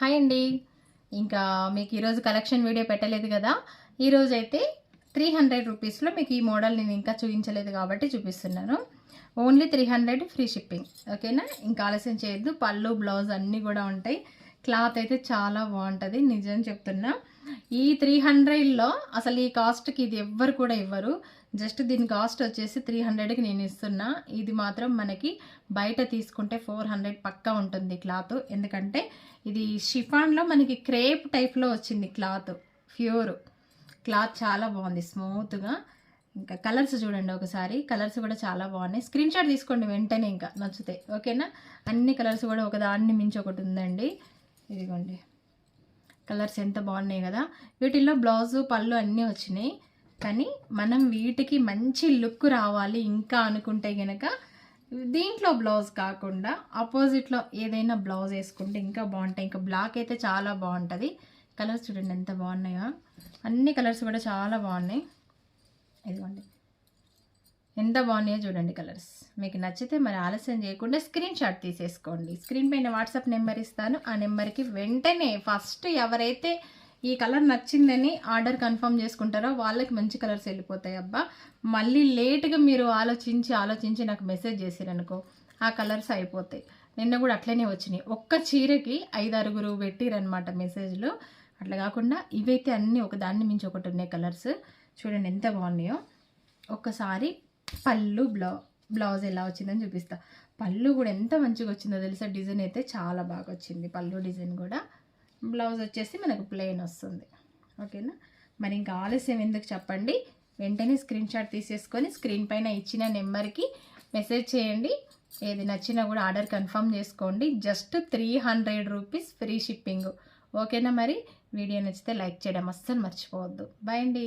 Hi అండి. ఇంకా మీకు ఈరోజు కలెక్షన్ వీడియో పెట్టలేదు కదా? ఈరోజు అయితే త్రీ హండ్రెడ్ రూపీస్లో మీకు ఈ మోడల్ నేను ఇంకా చూపించలేదు కాబట్టి చూపిస్తున్నాను. Only three hundred free shipping ఓకేనా ఇంకా ఆలస్యం చేయొద్దు. పళ్ళు బ్లౌజ్ అన్నీ కూడా ఉంటాయి. క్లాత్ అయితే చాలా బాగుంటుంది నిజం చెప్తున్నా. ఈ త్రీ హండ్రెడ్లో అసలు ఈ కాస్ట్కి ఇది ఎవ్వరు కూడా ఇవ్వరు. జస్ట్ దీని కాస్ట్ వచ్చేసి త్రీ హండ్రెడ్కి నేను ఇస్తున్నా. ఇది మాత్రం మనకి బయట తీసుకుంటే ఫోర్ హండ్రెడ్ పక్కా ఉంటుంది క్లాత్. ఎందుకంటే ఇది షిఫాన్లో మనకి క్రేప్ టైప్లో వచ్చింది క్లాత్ ప్యూర్. క్లాత్ చాలా బాగుంది స్మూత్గా. ఇంకా కలర్స్ చూడండి ఒకసారి కలర్స్ కూడా చాలా బాగున్నాయి. స్క్రీన్ షాట్ తీసుకోండి వెంటనే ఇంకా నచ్చితే ఓకేనా? అన్ని కలర్స్ కూడా ఒకదాన్ని మించి ఒకటి ఉందండి. ఇదిగోండి. కలర్స్ ఎంత బాగున్నాయి కదా. వీటిల్లో బ్లౌజు పళ్ళు అన్నీ వచ్చినాయి. కానీ మనం వీటికి మంచి లుక్ రావాలి ఇంకా అనుకుంటే కనుక దీంట్లో బ్లౌజ్ కాకుండా ఆపోజిట్లో ఏదైనా బ్లౌజ్ వేసుకుంటే ఇంకా బాగుంటాయి. ఇంకా బ్లాక్ అయితే చాలా బాగుంటుంది. కలర్స్ చూడండి ఎంత బాగున్నాయో. అన్ని కలర్స్ కూడా చాలా బాగున్నాయి. ఇదిగోండి. ఎంత బాగున్నాయో చూడండి కలర్స్. మీకు నచ్చితే మరి ఆలస్యం చేయకుండా స్క్రీన్ షాట్ తీసేసుకోండి. స్క్రీన్ పైన వాట్సాప్ నెంబర్ ఇస్తాను. ఆ నెంబర్కి వెంటనే ఫస్ట్ ఎవరైతే ఈ కలర్ నచ్చిందని ఆర్డర్ కన్ఫర్మ్ చేసుకుంటారో వాళ్ళకి మంచి కలర్స్ వెళ్ళిపోతాయి అబ్బా. మళ్ళీ లేట్గా మీరు ఆలోచించి ఆలోచించి నాకు మెసేజ్ చేసిరనుకో ఆ కలర్స్ అయిపోతాయి. నిన్న కూడా అట్లనే వచ్చినాయి. ఒక్క చీరకి ఐదు ఆరుగురు పెట్టిరనమాట మెసేజ్లు. అట్లా కాకుండా ఇవైతే అన్నీ ఒక దాన్ని మించి ఒకటి ఉన్నాయి కలర్స్. చూడండి ఎంత బాగున్నాయో. ఒక్కసారి పళ్ళు బ్లౌ బ్లౌజ్ ఎలా వచ్చిందని చూపిస్తా. పళ్ళు కూడా ఎంత మంచిగా వచ్చిందో తెలుసా? డిజైన్ అయితే చాలా బాగా వచ్చింది. పళ్ళు డిజైన్ కూడా. బ్లౌజ్ వచ్చేసి మనకు ప్లెయిన్ వస్తుంది. ఓకేనా? మరి ఇంకా ఆలస్యం ఎందుకు చెప్పండి? వెంటనే స్క్రీన్ షాట్ తీసేసుకొని స్క్రీన్ పైన ఇచ్చిన నెంబర్కి మెసేజ్ చేయండి. ఏది నచ్చినా కూడా ఆర్డర్ కన్ఫర్మ్ చేసుకోండి. Just three hundred rupees free shipping. ఓకేనా మరి? వీడియో నచ్చితే లైక్ చేయడం అస్సలు మర్చిపోవద్దు. బాయ్ అండి.